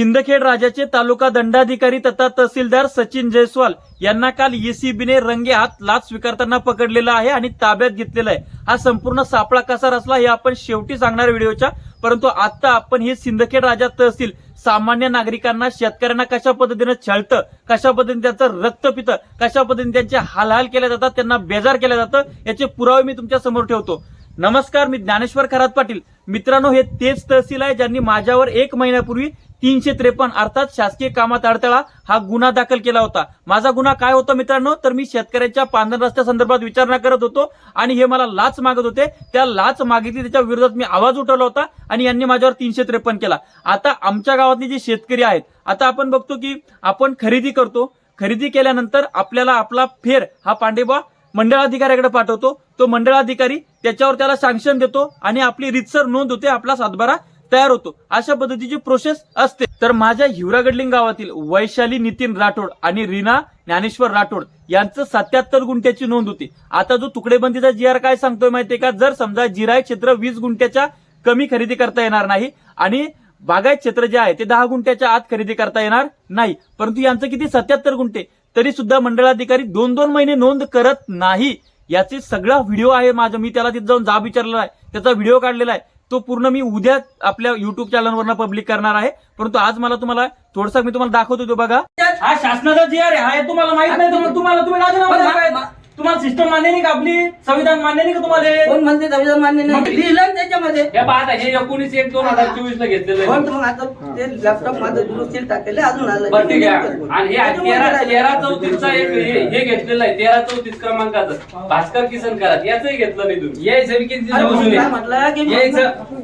सिंदखेड राजाचे तालुका दंडाधिकारी तथा तहसीलदार सचिन जयस्वाल यांना काल एसीबीने रंगे हात लाच स्वीकारताना पकडलेला आहे आणि ताब्यात घेतलेला आहे. हा संपूर्ण सापळा कसा रचला हे आपण शेवटी सांगणार व्हिडिओच्या. परंतु आता आपण हे सिंदखेड राजा तहसील सामान्य नागरिकांना शेतकऱ्यांना कशा पद्धतीनं छळतं कशा पद्धतीने त्यांचं रक्त पितं कशा पद्धतीने त्यांचे हालहाल केले जातात त्यांना बेजार केलं जातं याचे पुरावे मी तुमच्यासमोर ठेवतो. नमस्कार मी ज्ञानेश्वर खरात पाटील. मित्रांनो हे तेच तहसील आहे ज्यांनी माझ्यावर एक महिन्यापूर्वी तीनशे त्रेपन्न अर्थात शासकीय कामात अडथळा हा गुन्हा दाखल केला होता. माझा गुन्हा काय होता मित्रांनो? तर मी शेतकऱ्यांच्या पांढर रस्त्यासंदर्भात विचारणा करत होतो आणि हे मला लाच मागत होते. त्या लाच मागितली त्याच्या विरोधात मी आवाज उठवला होता आणि यांनी माझ्यावर तीनशे त्रेपन्न केला. आता आमच्या गावातले जे शेतकरी आहेत आता आपण बघतो की आपण खरेदी करतो. खरेदी केल्यानंतर आपल्याला आपला फेर हा पांडेबा मंडळाधिकाऱ्याकडे पाठवतो. तो मंडळाधिकारी त्याच्यावर त्याला सँक्शन देतो आणि आपली रितसर नोंद होते आपला सातबारा तयार होतो. अशा पद्धतीची प्रोसेस असते. तर माझ्या हिवरागडलिंग गावातील वैशाली नितीन राठोड आणि रीना ज्ञानेश्वर राठोड यांचं सत्याहत्तर गुंठ्याची नोंद होती. आता जो तुकडेबंदीचा जी आर काय सांगतोय माहितीये का? जर समजा जिराय क्षेत्र वीस गुंठ्याच्या कमी खरेदी करता येणार नाही आणि बागायत क्षेत्र जे आहे ते दहा गुंठ्याच्या आत खरेदी करता येणार नाही. परंतु यांचं किती? सत्याहत्तर गुंठे. तरी सुद्धा मंडळाधिकारी दोन दोन महिने नोंद करत नाही. याचे सगळा व्हिडिओ आहे माझा. मी त्याला तिथे जाऊन जाब विचारलेला आहे. त्याचा व्हिडिओ काढलेला आहे. तो पूर्ण मी उद्या आपल्या युट्यूब चॅनलवरनं पब्लिक करणार आहे परंतु आज मला तुम्हाला थोडसा मी तुम्हाला दाखवतो तो बघा हा शासनाचा जी आहे हा तुम्हाला माहीत नाही तुम्हाला तुम्ही राजीनामा? तुम्हाला सिस्टम मान्य नाही का आपली? संविधान मान्य नाही का तुम्हाला? कोण म्हणते संविधान मान्य नाही? लिहिलं ना त्याच्यामध्ये. हे पाहता हे एकोणीस एक दोन हजार चोवीस ला घेतलेलं कोण आहे. तर मग आता ते लॅपटॉप माझं दुरुस्तीला टाकलेलं आहे, अजून आलं बरं ठीक आहे. आणि हे तेरा. तेरा चौतीसचा एक हे हे घेतलेलं आहे तेरा चौतीस क्रमांकाचं. भास्कर किसन करात याचंही घेतलं नाही तुम्ही. यायचं बी किती अरे आहे? म्हटलं की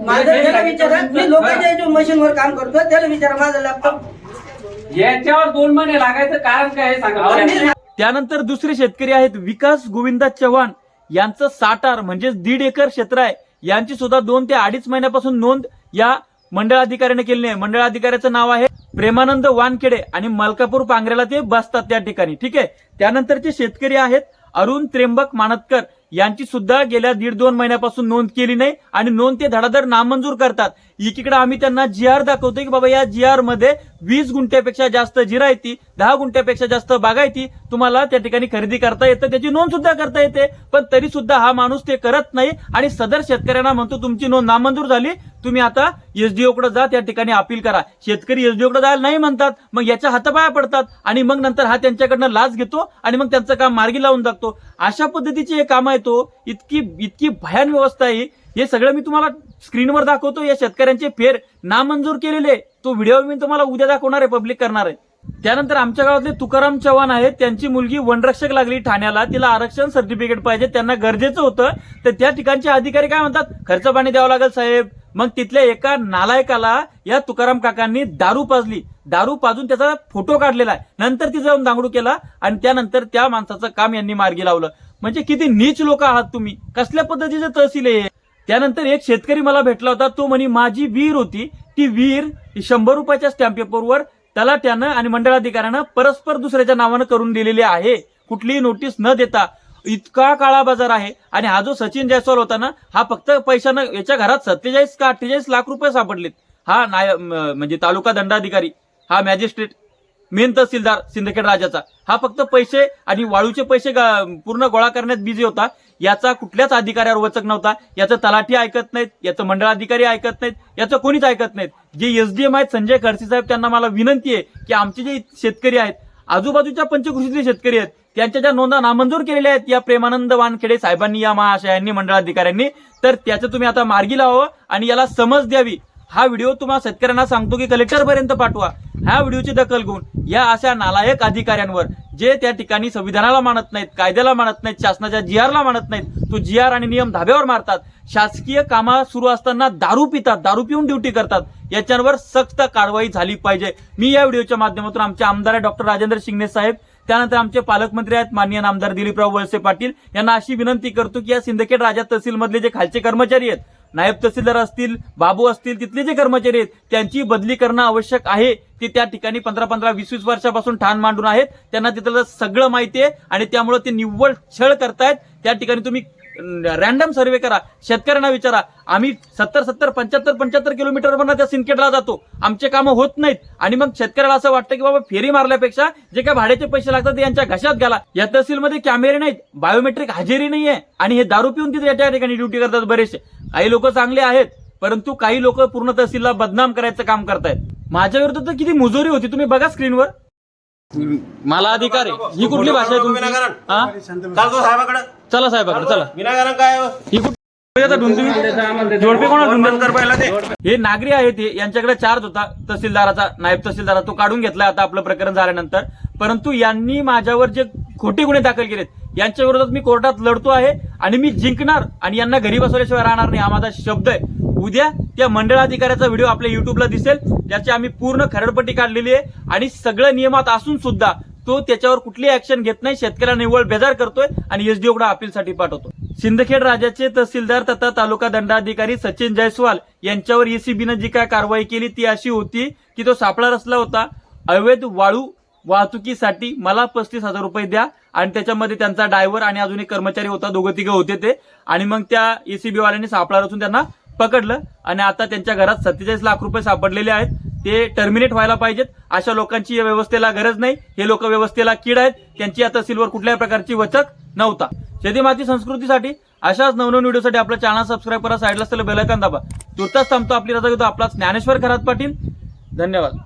माझं हे त्याला विचारा मी लोकांच्या याच्या मशीनवर काम करतो त्याला विचारा माझं लॅपटॉप याच्यावर दोन महिने लागायचं कारण काय हे सांगा. त्यानंतर दुसरे शेतकरी आहेत विकास गोविंदा चव्हाण. यांचं साठार म्हणजेच दीड एकर क्षेत्र आहे. यांची सुद्धा दोन ते अडीच महिन्यापासून नोंद या मंडळ अधिकाऱ्याने केली आहे मंडळ अधिकाऱ्याचं नाव आहे प्रेमानंद वानखेडे आणि मलकापूर पांगऱ्याला ते बसतात त्या ठिकाणी. ठीक आहे? त्यानंतरचे शेतकरी आहेत अरुण त्र्यंबक मानतकर. यांची सुद्धा गेल्या दीड दोन महिन्यापासून नोंद केली नाही आणि नोंद ते धडाधड नामंजूर करतात. एकीकडे आम्ही त्यांना जी आर दाखवतोय की बाबा या जी आरमध्ये वीस गुंठ्यापेक्षा जास्त जिरायती दहा गुंठ्यापेक्षा जास्त बागायती तुम्हाला त्या ठिकाणी खरेदी करता येतं त्याची नोंद सुद्धा करता येते. पण तरी सुद्धा हा माणूस ते करत नाही आणि सदर शेतकऱ्यांना म्हणतो तुमची नोंद नामंजूर झाली तुम्ही आता एसडीओ कडे जा त्या ठिकाणी अपील करा. शेतकरी एसडीओ कडे जायला नाही म्हणतात मग याच्या हातापाया पडतात आणि मग नंतर हा त्यांच्याकडनं लाच घेतो आणि मग त्यांचं काम मार्गी लावून टाकतो. अशा पद्धतीचे हे काम आहे तो हो. इतकी इतकी भयान व्यवस्था आहे. हे सगळं मी तुम्हाला स्क्रीनवर दाखवतो. या शेतकऱ्यांचे फेर नामंजूर केलेले तो व्हिडिओ मी तुम्हाला उद्या दाखवणार आहे पब्लिक करणार आहे. त्यानंतर आमच्या गावातले तुकाराम चव्हाण आहेत. त्यांची मुलगी वनरक्षक लागली ठाण्याला. तिला आरक्षण सर्टिफिकेट पाहिजे. त्यांना गरजेचं होतं. तर त्या ठिकाणचे अधिकारी काय म्हणतात? खर्च पाणी द्यावं लागेल साहेब. मग तिथल्या एका नालायकाला या तुकाराम काकांनी दारू पाजली. दारू पाजून त्याचा फोटो काढलेला आहे. नंतर ती जाऊन दांगडू केला आणि त्यानंतर त्या माणसाचं काम यांनी मार्गी लावलं. म्हणजे किती नीच लोक आहात तुम्ही. कसल्या पद्धतीचं तहसील आहे त्यानंतर एक शेतकरी मला भेटला होता. तो म्हणे माझी विहीर होती. ती विहीर शंभर रुपयाच्या स्टॅम्प पेपरवर तलाट्यानं आणि मंडळाधिकाऱ्यानं परस्पर दुसऱ्याच्या नावानं करून दिलेली आहे. कुठलीही नोटीस न देता इतका काळा बाजार आहे आणि हा जो सचिन जयस्वाल होता ना हा फक्त पैशानं याच्या घरात सत्तेचाळीस का अठ्ठेचाळीस लाख रुपये सापडलेत. हा नाय म्हणजे तालुका दंडाधिकारी हा मॅजिस्ट्रेट मेन तहसीलदार सिंदखेड राजाचा. हा फक्त पैसे आणि वाळूचे पैसे पूर्ण गोळा करण्यात बिझी होता. याचा कुठल्याच अधिकाऱ्यावर वचक नव्हता. याचं तलाठी ऐकत नाहीत याचं मंडळ अधिकारी ऐकत नाहीत याचं कोणीच ऐकत नाहीत. जे एसडीएम आहेत संजय खडसे साहेब त्यांना मला विनंती आहे की आमचे जे शेतकरी आहेत आजूबाजूच्या पंचकृषीतले शेतकरी आहेत त्यांच्या ज्या नोंदा नामंजूर केलेल्या आहेत या प्रेमानंद वानखेडे साहेबांनी या महाशयांनी मंडळाधिकाऱ्यांनी तर त्याचं तुम्ही आता मार्गी लावावं आणि याला समज द्यावी. हा व्हिडिओ तुम्हाला शेतकऱ्यांना सांगतो की कलेक्टर पर्यंत पाठवा. ह्या व्हिडिओची दखल घेऊन या अशा नालायक अधिकाऱ्यांवर जे त्या ठिकाणी संविधानाला मानत नाहीत कायद्याला मानत नाहीत शासनाच्या जी आरला मानत नाहीत तो जी आर आणि नियम धाब्यावर मारतात. शासकीय कामा सुरू असताना दारू पितात दारू पिऊन ड्युटी करतात. याच्यावर सक्त कारवाई झाली पाहिजे. मी या व्हिडिओच्या माध्यमातून आमचे आमदार डॉक्टर राजेंद्र शिंगणे साहेब त्यानंतर आमचे पालकमंत्री आहेत माननीय आमदार दिलीपराव वळसे पाटील. यांना अशी विनंती करतो की या सिंदखेड राजा तहसील मधले जे खालचे कर्मचारी आहेत नायब तहसीलदार असतील बाबू असतील तिथले जे कर्मचारी आहेत त्यांची बदली करणं आवश्यक आहे. ते त्या ठिकाणी पंधरा पंधरा वीस वीस वर्षापासून ठाण मांडून आहेत. त्यांना तिथलं सगळं माहिती आहे आणि त्यामुळे ते निव्वळ छळ करतायत त्या ठिकाणी तुम्ही रॅन्डम सर्वे करा. शेतकऱ्यांना विचारा. आम्ही सत्तर सत्तर पंच्याहत्तर पंच्याहत्तर किलोमीटर त्या सिंदखेडला जातो. आमचे कामं होत नाहीत. आणि मग शेतकऱ्याला असं वाटतं की बाबा फेरी मारल्यापेक्षा जे काय भाड्याचे पैसे लागतात ते यांच्या घशात घाला. या तहसीलमध्ये कॅमेरे नाहीत. बायोमेट्रिक हजेरी नाहीये. आणि हे दारू पिऊन तिथे त्या ठिकाणी ड्युटी करतात बरेचसे. काही लोक चांगले आहेत परंतु काही लोक पूर्ण तहसीलला बदनाम करायचं काम करतायत. माझ्या विरुद्ध तर किती मुजोरी होती तुम्ही बघा स्क्रीनवर. मला अधिकार आहे. ही कुठली भाषा आहे तुमची? हा? चालतो साहेबाकडे. चला साहेबाकडे चला. विनाकारण काय ही जोडपे कोणा कर पहिला ते. हे नागरी आहे ते यांच्याकडे चार्ज होता तहसीलदाराचा नायब तहसीलदार तो काढून घेतलाय आता आपलं प्रकरण झाल्यानंतर. परंतु यांनी माझ्यावर जे खोटे गुन्हे दाखल केलेत यांच्या विरोधात मी कोर्टात लढतो आहे. आणि मी जिंकणार आणि यांना घरी बसवल्याशिवाय राहणार नाही हा माझा शब्द आहे. उद्या त्या मंडळाधिकाऱ्याचा व्हिडिओ आपल्या युट्यूबला दिसेल ज्याची आम्ही पूर्ण खरडपट्टी काढलेली आहे आणि सगळं नियमात असून सुद्धा तो त्याच्यावर कुठली ऍक्शन घेत नाही शेतकऱ्याला निव्वळ बेजार करतोय आणि एसडीओकडे अपीलसाठी पाठवतो सिंदखेड राजाचे तहसीलदार तथा तालुका दंडाधिकारी सचिन जयस्वाल यांच्यावर एसीबीनं जी काय कारवाई केली ती अशी होती की तो सापळा रचला होता. अवैध वाळू वाहतुकीसाठी मला पस्तीस हजार रुपये द्या आणि त्याच्यामध्ये त्यांचा ड्रायव्हर आणि अजून एक कर्मचारी होता दोघं तिघं होते ते. आणि मग त्या एसीबी वाल्यांनी सापळा रचून त्यांना पकडलं. आणि आता त्यांच्या घरात सत्तेचाळीस लाख रुपये सापडलेले आहेत. ते टर्मिनेट व्हायला पाहिजेत. अशा लोकांची या व्यवस्थेला गरज नाही. हे लोक व्यवस्थेला कीड आहेत. त्यांची या तहसीलवर कुठल्याही प्रकारची वचक नव्हता. शेती माती संस्कृतीसाठी अशाच नवनवीन व्हिडिओसाठी आपला चॅनल सबस्क्राईब करा. साईडला असलेलं बेलायकन दाबा. तुर्तास थांबतो आपली रजा घेतो आपला ज्ञानेश्वर खरात पाटील. धन्यवाद.